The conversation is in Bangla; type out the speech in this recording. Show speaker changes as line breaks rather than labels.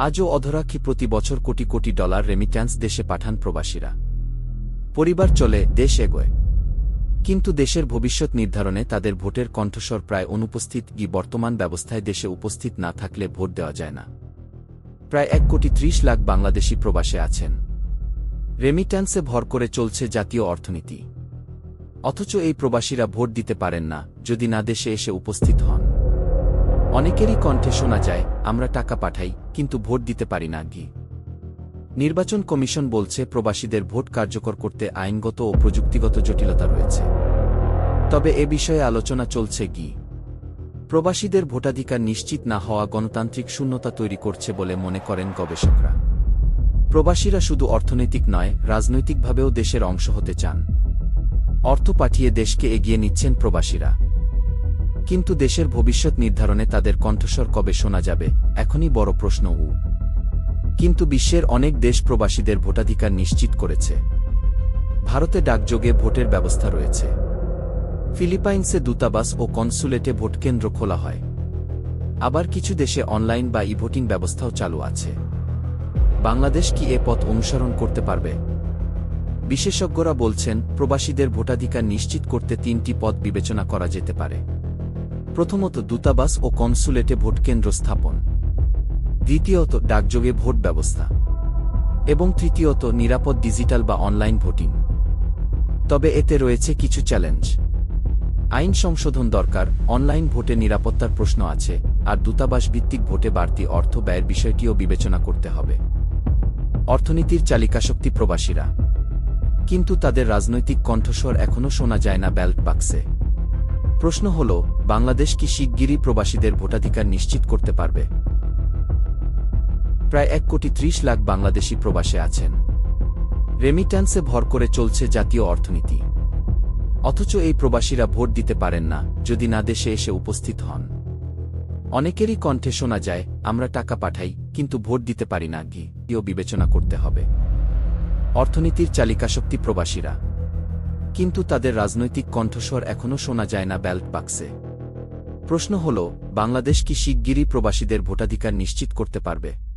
আজও অধরা কি প্রতি বছর কোটি কোটি ডলার রেমিট্যান্স দেশে পাঠান প্রবাসীরা। পরিবার চলে, দেশ এগোয়। কিন্তু দেশের ভবিষ্যৎ নির্ধারণে তাদের ভোটের কণ্ঠস্বর প্রায় অনুপস্থিত কি বর্তমান ব্যবস্থায় দেশে উপস্থিত না থাকলে ভোট দেওয়া যায় না। প্রায় এক কোটি ত্রিশ লাখ বাংলাদেশি প্রবাসে আছেন। রেমিট্যান্সে ভর করে চলছে জাতীয় অর্থনীতি। অথচ এই প্রবাসীরা ভোট দিতে পারেন না, যদি না দেশে এসে উপস্থিত হন। অনেকেরই কণ্ঠে শোনা যায়, আমরা টাকা পাঠাই কিন্তু ভোট দিতে পারি না, গি। নির্বাচন কমিশন বলছে, প্রবাসীদের ভোট কার্যকর করতে আইনগত ও প্রযুক্তিগত জটিলতা রয়েছে। তবে এ বিষয়ে আলোচনা চলছে কি প্রবাসীদের ভোটাধিকার নিশ্চিত না হওয়া গণতান্ত্রিক শূন্যতা তৈরি করছে বলে মনে করেন গবেষকরা। প্রবাসীরা শুধু অর্থনৈতিক নয়, রাজনৈতিকভাবেও দেশের অংশ হতে চান। অর্থ পাঠিয়ে দেশকে এগিয়ে নিচ্ছেন প্রবাসীরা। কিন্তু দেশের ভবিষ্যৎ নির্ধারণে তাদের কণ্ঠস্বর কবে শোনা যাবে, এখনই বড় প্রশ্ন উ। কিন্তু বিশ্বের অনেক দেশ প্রবাসীদের ভোটাধিকার নিশ্চিত করেছে। ভারতে ডাকযোগে ভোটের ব্যবস্থা রয়েছে। ফিলিপাইন্সে দূতাবাস ও কনসুলেটে ভোটকেন্দ্র খোলা হয়। আবার কিছু দেশে অনলাইন বা ই ভোটিং ব্যবস্থাও চালু আছে। বাংলাদেশ কি এ পথ অনুসরণ করতে পারবে? বিশেষজ্ঞরা বলছেন, প্রবাসীদের ভোটাধিকার নিশ্চিত করতে তিনটি পথ বিবেচনা করা যেতে পারে। প্রথমত দূতাবাস ও কনসুলেটে ভোটকেন্দ্র স্থাপন। দ্বিতীয়ত ডাকযোগে ভোট ব্যবস্থা। এবং তৃতীয়ত নিরাপদ ডিজিটাল বা অনলাইন ভোটিং। তবে এতে রয়েছে কিছু চ্যালেঞ্জ। আইন সংশোধন দরকার, অনলাইন ভোটে নিরাপত্তার প্রশ্ন আছে, আর দূতাবাস ভিত্তিক ভোটে বাড়তি অর্থ ব্যয়ের বিষয়টিও বিবেচনা করতে হবে। অর্থনীতির চালিকাশক্তি প্রবাসীরা। কিন্তু তাদের রাজনৈতিক কণ্ঠস্বর এখনও শোনা যায় না ব্যালট বাক্সে। প্রশ্ন হল, বাংলাদেশ কি শিগগিরই প্রবাসীদের ভোটাধিকার নিশ্চিত করতে পারবে? প্রায় এক কোটি ত্রিশ লাখ বাংলাদেশি প্রবাসে আছেন। রেমিট্যান্সে ভর করে চলছে জাতীয় অর্থনীতি। অথচ এই প্রবাসীরা ভোট দিতে পারেন না, যদি না দেশে এসে উপস্থিত হন। অনেকেরই কণ্ঠে শোনা যায়, আমরা টাকা পাঠাই, কিন্তু ভোট দিতে পারি না গিয়েও বিবেচনা করতে হবে। অর্থনীতির চালিকাশক্তি প্রবাসীরা। কিন্তু তাদের রাজনৈতিক কণ্ঠস্বর এখনও শোনা যায় না ব্যালট বাক্সে। প্রশ্ন হল, বাংলাদেশ কি শিগগিরই প্রবাসীদের ভোটাধিকার নিশ্চিত করতে পারবে?